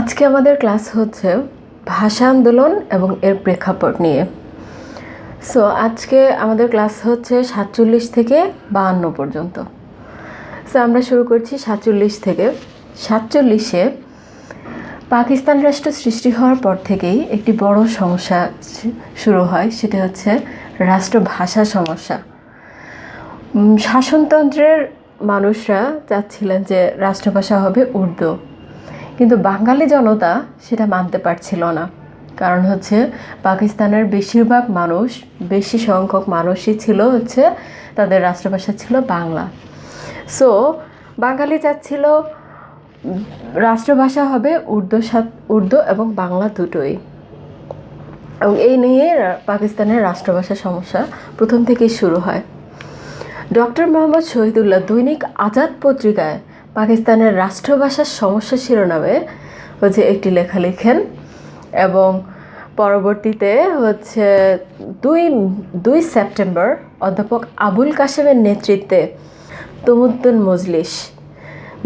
আজকে আমাদের ক্লাস হচ্ছে ভাষা আন্দোলন এবং এর প্রেক্ষাপট নিয়ে। সো আজকে আমাদের ক্লাস হচ্ছে সাতচল্লিশ থেকে বাহান্ন পর্যন্ত। সো আমরা শুরু করছি সাতচল্লিশ থেকে। সাতচল্লিশে পাকিস্তান রাষ্ট্র সৃষ্টি হওয়ার পর থেকেই একটি বড় সমস্যা শুরু হয়, সেটা হচ্ছে রাষ্ট্রভাষা সমস্যা। শাসনতন্ত্রের মানুষরা চাচ্ছিলেন যে রাষ্ট্রভাষা হবে উর্দু। কিন্তু বাঙালি জনতা সেটা মানতে পারছিল না। কারণ হচ্ছে পাকিস্তানের বেশিরভাগ মানুষ, বেশি সংখ্যক মানুষই ছিল হচ্ছে তাদের রাষ্ট্রভাষা ছিল বাংলা। সো বাঙালি চাচ্ছিল রাষ্ট্রভাষা হবে উর্দু উর্দু এবং বাংলা দুটোই। এবং এই নিয়ে পাকিস্তানের রাষ্ট্রভাষা সমস্যা প্রথম থেকেই শুরু হয়। ডক্টর মোহাম্মদ শহীদুল্লাহ দৈনিক আজাদ পত্রিকায় পাকিস্তানের রাষ্ট্রভাষার সমস্যা শিরোনামে হচ্ছে একটি লেখা লিখেন এবং পরবর্তীতে হচ্ছে দুই দুই সেপ্টেম্বর অধ্যাপক আবুল কাশেমের নেতৃত্বে তমুদ্দুন মজলিস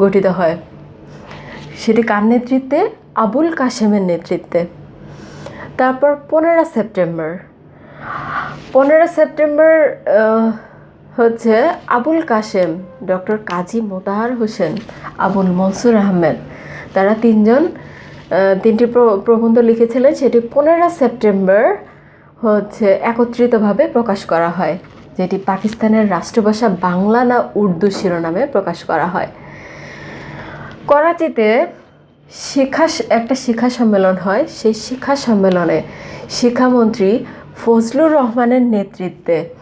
গঠিত হয়। সেটি কার নেতৃত্বে? আবুল কাশেমের নেতৃত্বে। তারপর পনেরো সেপ্টেম্বর। পনেরো সেপ্টেম্বর হচ্ছে আবুল কাশেম, ডক্টর কাজী মোতাহার হোসেন, আবুল মনসুর আহমেদ। তারা তিনজন তিনটি প্র- প্রবন্ধ লিখেছিলেন, সেটি পনেরো সেপ্টেম্বর হচ্ছে একত্রিতভাবে প্রকাশ করা হয়, যেটি পাকিস্তানের রাষ্ট্রভাষা বাংলা না উর্দু শিরোনামে প্রকাশ করা হয়। করাচিতে শিক্ষা একটা শিক্ষা সম্মেলন হয়, সেই শিক্ষা সম্মেলনে শিক্ষামন্ত্রী ফজলুর রহমানের নেতৃত্বে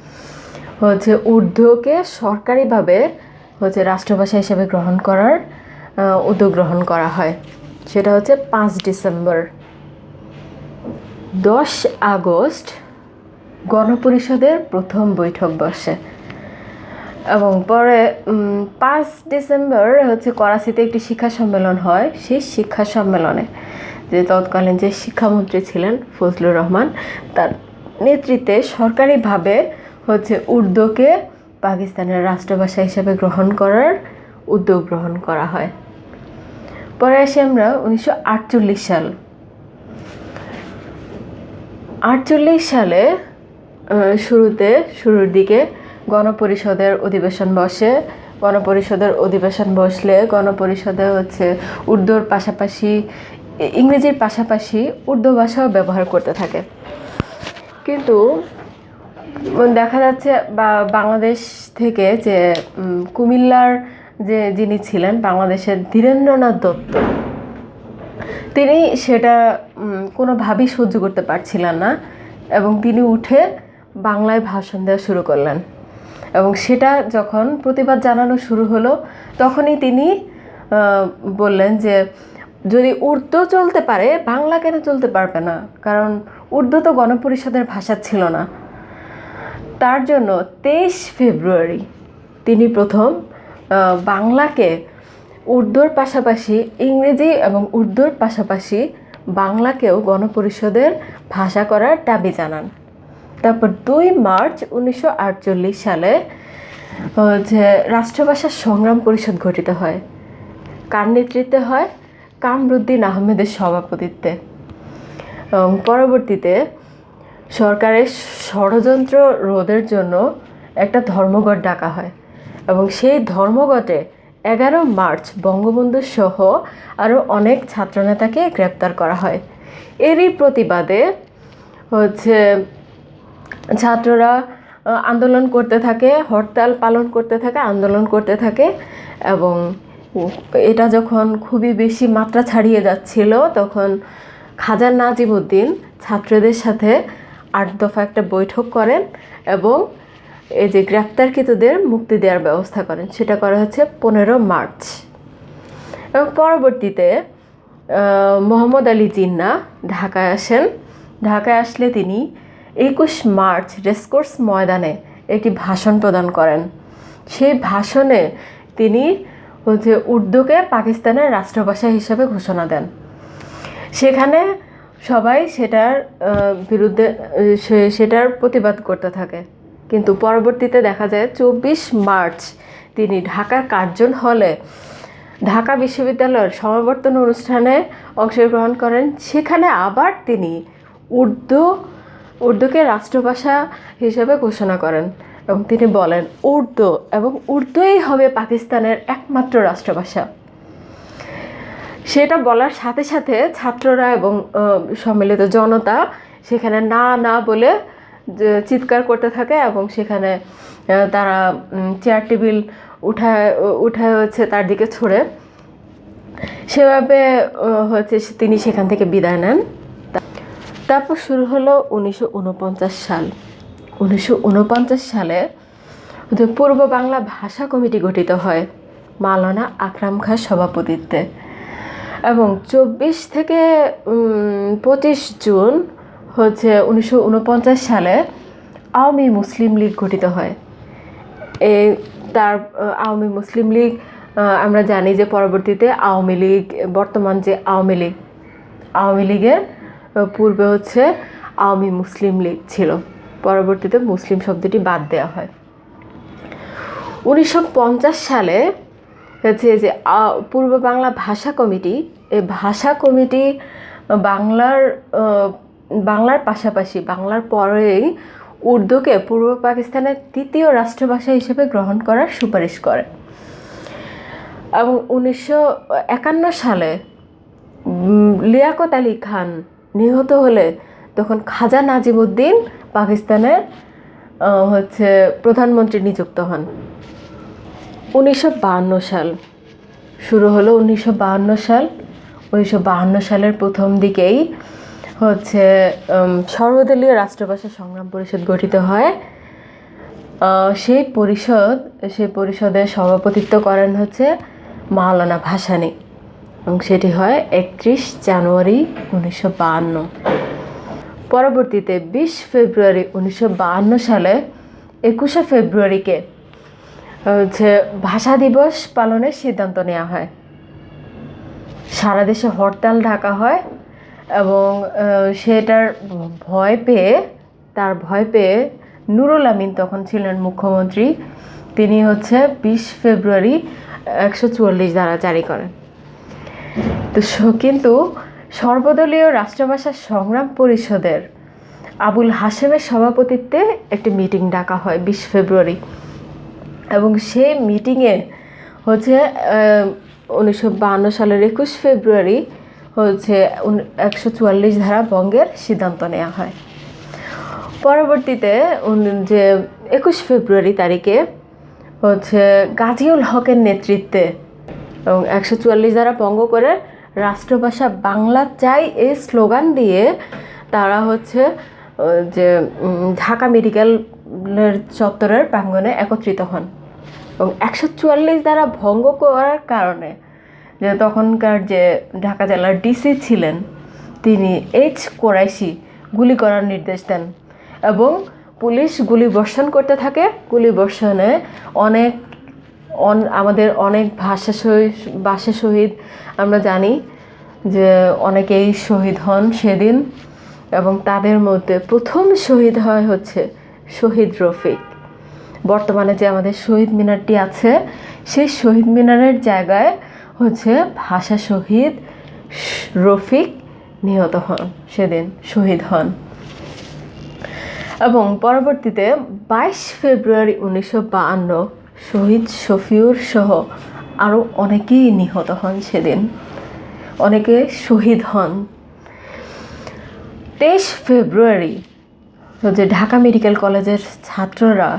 হচ্ছে উর্দুকে সরকারিভাবে হচ্ছে রাষ্ট্রভাষা হিসেবে গ্রহণ করার উদ্যোগ গ্রহণ করা হয়। সেটা হচ্ছে পাঁচ ডিসেম্বর। দশ আগস্ট গণপরিষদের প্রথম বৈঠক বসে। এবং পরে পাঁচ ডিসেম্বর হচ্ছে করাচিতে একটি শিক্ষা সম্মেলন হয়। সেই শিক্ষা সম্মেলনে যে তৎকালীন যে শিক্ষামন্ত্রী ছিলেন ফজলুর রহমান, তার নেতৃত্বে সরকারিভাবে হচ্ছে উর্দুকে পাকিস্তানের রাষ্ট্রভাষা হিসেবে গ্রহণ করার উদ্যোগ গ্রহণ করা হয়। পরে আসি আমরা উনিশশো আটচল্লিশ সাল। আটচল্লিশ সালে শুরুতে, শুরুর দিকে গণপরিষদের অধিবেশন বসে। গণপরিষদের অধিবেশন বসলে গণপরিষদে হচ্ছে উর্দুর পাশাপাশি, ইংরেজির পাশাপাশি উর্দু ভাষাও ব্যবহার করতে থাকে। কিন্তু দেখা যাচ্ছে বাংলাদেশ থেকে যে কুমিল্লার যে যিনি ছিলেন বাংলাদেশের ধীরেন্দ্রনাথ দত্ত, তিনি সেটা কোনোভাবেই সহ্য করতে পারছিলেন না এবং তিনি উঠে বাংলায় ভাষণ দেওয়া শুরু করলেন। এবং সেটা যখন প্রতিবাদ জানানো শুরু হলো, তখনই তিনি বললেন যে, যদি উর্দু চলতে পারে, বাংলা কেন চলতে পারবে না? কারণ উর্দু তো গণপরিষদের ভাষা ছিল না। তার জন্য তেইশ ফেব্রুয়ারি তিনি প্রথম বাংলাকে উর্দুর পাশাপাশি ইংরেজি এবং উর্দুর পাশাপাশি বাংলাকেও গণপরিষদের ভাষা করার দাবি জানান। তারপর দুই মার্চ উনিশশো আটচল্লিশ সালে হচ্ছে রাষ্ট্রভাষা সংগ্রাম পরিষদ গঠিত হয়, কার নেতৃত্বে হয়? কামরুদ্দিন আহমেদের সভাপতিত্বে। পরবর্তীতে সরকারের ষড়যন্ত্র রোধের জন্য একটা ধর্মঘট ডাকা হয় এবং সেই ধর্মঘটে এগারো মার্চ বঙ্গবন্ধু সহ আরও অনেক ছাত্রনেতাকে গ্রেপ্তার করা হয়। এরই প্রতিবাদে হচ্ছে ছাত্ররা আন্দোলন করতে থাকে, হরতাল পালন করতে থাকে, আন্দোলন করতে থাকে এবং এটা যখন খুবই বেশি মাত্রা ছাড়িয়ে যাচ্ছিল তখন খাজা নাজিমুদ্দিন ছাত্রদের সাথে আট দফা একটা বৈঠক করেন এবং এই যে গ্রেপ্তারকৃতদের মুক্তি দেওয়ার ব্যবস্থা করেন, সেটা করা হচ্ছে পনেরো মার্চ। এবং পরবর্তীতে মোহাম্মদ আলী জিন্না ঢাকায় আসেন। ঢাকায় আসলে তিনি একুশ মার্চ রেসকোর্স ময়দানে একটি ভাষণ প্রদান করেন। সেই ভাষণে তিনি হচ্ছে উর্দুকে পাকিস্তানের রাষ্ট্রভাষা হিসাবে ঘোষণা দেন। সেখানে সবাই সেটার বিরুদ্ধে সেটার প্রতিবাদ করতে থাকে। কিন্তু পরবর্তীতে দেখা যায় চব্বিশ মার্চ তিনি ঢাকার কার্জন হলে ঢাকা বিশ্ববিদ্যালয়ের সমাবর্তন অনুষ্ঠানে অংশগ্রহণ করেন। সেখানে আবার তিনি উর্দু, উর্দুকে রাষ্ট্রভাষা হিসেবে ঘোষণা করেন এবং তিনি বলেন, উর্দু এবং উর্দুই হবে পাকিস্তানের একমাত্র রাষ্ট্রভাষা। সেটা বলার সাথে সাথে ছাত্ররা এবং সম্মিলিত জনতা সেখানে না না বলে চিৎকার করতে থাকে এবং সেখানে তারা চেয়ার টেবিল উঠায় উঠায় হচ্ছে তার দিকে ছড়ে। সেভাবে হচ্ছে তিনি সেখান থেকে বিদায় নেন। তারপর শুরু হলো উনিশশো উনপঞ্চাশ সাল। উনিশশো উনপঞ্চাশ সালে পূর্ব বাংলা ভাষা কমিটি গঠিত হয় মালানা আকরাম খাঁ সভাপতিত্বে। এবং চব্বিশ থেকে পঁচিশ জুন হচ্ছে উনিশশো উনপঞ্চাশ সালে আওয়ামী মুসলিম লীগ গঠিত হয়। এই তার আওয়ামী মুসলিম লীগ আমরা জানি যে পরবর্তীতে আওয়ামী লীগ, বর্তমান যে আওয়ামী লীগ, আওয়ামী লীগের পূর্বে হচ্ছে আওয়ামী মুসলিম লীগ ছিল। পরবর্তীতে মুসলিম শব্দটি বাদ দেওয়া হয়। উনিশশো পঞ্চাশ সালে হচ্ছে যে পূর্ব বাংলা ভাষা কমিটি ভাষা কমিটি বাংলার বাংলার পাশাপাশি, বাংলার পরেই উর্দুকে পূর্ব পাকিস্তানের তৃতীয় রাষ্ট্রভাষা হিসেবে গ্রহণ করার সুপারিশ করে। এবং উনিশশো একান্ন সালে লিয়াকত আলী খান নিহত হলে তখন খাজা নাজিমুদ্দিন পাকিস্তানের হচ্ছে প্রধানমন্ত্রী নিযুক্ত হন। উনিশশো সাল, শুরু হলো উনিশশো সাল। উনিশশো সালের প্রথম দিকেই হচ্ছে সর্বদলীয় রাষ্ট্রভাষা সংগ্রাম পরিষদ গঠিত হয়। সেই পরিষদ, সেই পরিষদের সভাপতিত্ব করেন হচ্ছে মাওলানা ভাসানী। এবং সেটি হয় একত্রিশ জানুয়ারি উনিশশো বাহান্ন। পরবর্তীতে বিশ ফেব্রুয়ারি উনিশশো বাহান্ন সালে একুশে ফেব্রুয়ারিকে, হচ্ছে ভাষা দিবস পালনের সিদ্ধান্ত নেওয়া হয়। সারা দেশে হরতাল ডাকা হয় এবং সেটার ভয় পেয়ে, তার ভয় পেয়ে নুরুল আমিন তখন ছিলেন মুখ্যমন্ত্রী। তিনি হচ্ছে বিশ ফেব্রুয়ারি একশো চুয়াল্লিশ দ্বারা জারি করেন। তো কিন্তু সর্বদলীয় রাষ্ট্রভাষা সংগ্রাম পরিষদের আবুল হাশেমের সভাপতিত্বে একটি মিটিং ডাকা হয় বিশ ফেব্রুয়ারি। এবং সেই মিটিংয়ে হচ্ছে উনিশশো সালের একুশ ফেব্রুয়ারি হচ্ছে একশো চুয়াল্লিশ ধারা বঙ্গের সিদ্ধান্ত নেওয়া হয়। পরবর্তীতে যে একুশ ফেব্রুয়ারি তারিখে হচ্ছে গাজীউল হকের নেতৃত্বে এবং একশো চুয়াল্লিশ দ্বারা ভঙ্গ করে রাষ্ট্রভাষা বাংলা চাই এই স্লোগান দিয়ে তারা হচ্ছে যে ঢাকা মেডিকেলের চত্বরের প্রাঙ্গণে একত্রিত হন। এবং একশো চুয়াল্লিশ দ্বারা ভঙ্গ করার কারণে যে তখনকার যে ঢাকা জেলার ডিসি ছিলেন, তিনি এইচ কোরাইশি গুলি করার নির্দেশ দেন এবং পুলিশ গুলি বর্ষণ করতে থাকে। গুলি বর্ষণে অনেক অন, আমাদের অনেক ভাষা শহীদ ভাষা শহীদ আমরা জানি যে অনেকেই শহীদ হন সেদিন এবং তাদের মধ্যে প্রথম শহীদ হয় হচ্ছে শহীদ রফিক। বর্তমানে যে আমাদের শহীদ মিনারটি আছে, সেই শহীদ মিনারের জায়গায় হচ্ছে ভাষা শহীদ রফিক নিহত হন, সেদিন শহীদ হন। এবং পরবর্তীতে বাইশ ফেব্রুয়ারি উনিশশো বাহান্ন শহীদ শফিউর সহ আরও অনেকেই নিহত হন সেদিন। অনেকে শহীদ হন। তেইশ ফেব্রুয়ারি হচ্ছে ঢাকা মেডিকেল কলেজের ছাত্ররা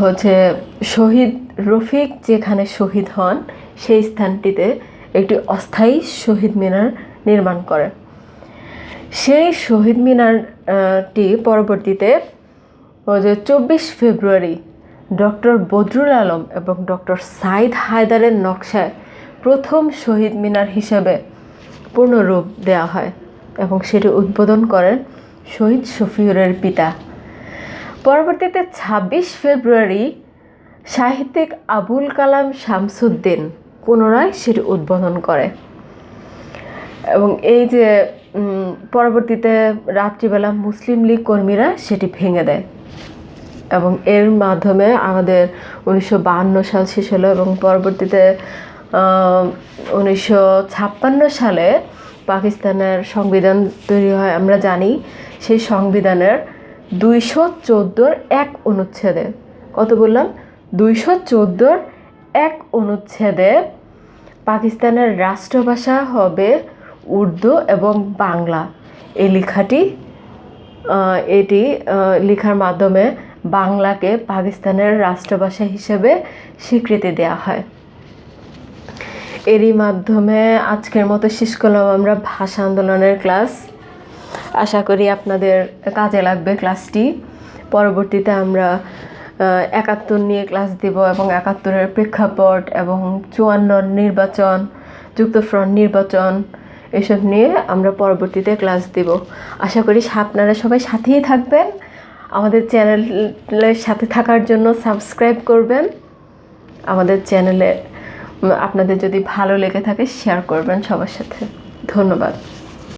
হচ্ছে শহীদ রফিক যেখানে শহীদ হন, সেই স্থানটিতে একটি অস্থায়ী শহীদ মিনার নির্মাণ করে। সেই শহীদ মিনারটি পরবর্তীতে চব্বিশ ফেব্রুয়ারি, ডক্টর বদরুল আলম এবং ডক্টর সাইদ হায়দারের নকশায় প্রথম শহীদ মিনার হিসেবে পূর্ণরূপ দেওয়া হয় এবং সেটি উদ্বোধন করেন শহীদ শফিউরের পিতা। পরবর্তীতে ছাব্বিশ ফেব্রুয়ারি সাহিত্যিক আবুল কালাম শামসুদ্দিন পুনরায় সেটি উদ্বোধন করে। এবং এই যে পরবর্তীতে রাত্রিবেলা মুসলিম লীগ কর্মীরা সেটি ভেঙে দেয়। এবং এর মাধ্যমে আমাদের উনিশশো সাল শেষ হলো এবং পরবর্তীতে উনিশশো ছাপ্পান্ন সালে পাকিস্তানের সংবিধান তৈরি হয়। আমরা জানি সেই সংবিধানের দুইশো চোদ্দোর এক অনুচ্ছেদে। কত বললাম? দুইশো চোদ্দোর এক অনুচ্ছেদে পাকিস্তানের রাষ্ট্রভাষা হবে উর্দু এবং বাংলা। এই লেখাটি এটি লেখার মাধ্যমে বাংলাকে পাকিস্তানের রাষ্ট্রভাষা হিসেবে স্বীকৃতি দেওয়া হয়। এরই মাধ্যমে আজকের মতো শেষ করলাম আমরা ভাষা আন্দোলনের ক্লাস। আশা করি আপনাদের কাজে লাগবে ক্লাসটি। পরবর্তীতে আমরা একাত্তর নিয়ে ক্লাস দিব এবং একাত্তরের প্রেক্ষাপট এবং চুয়ান্ন নির্বাচন যুক্তফ্রন্ট নির্বাচন এসব নিয়ে আমরা পরবর্তীতে ক্লাস দিব। আশা করি আপনারা সবাই সাথেই থাকবেন। আমাদের চ্যানেলের সাথে থাকার জন্য সাবস্ক্রাইব করবেন। আমাদের চ্যানেলে আপনাদের যদি ভালো লেগে থাকে শেয়ার করবেন সবার সাথে। ধন্যবাদ।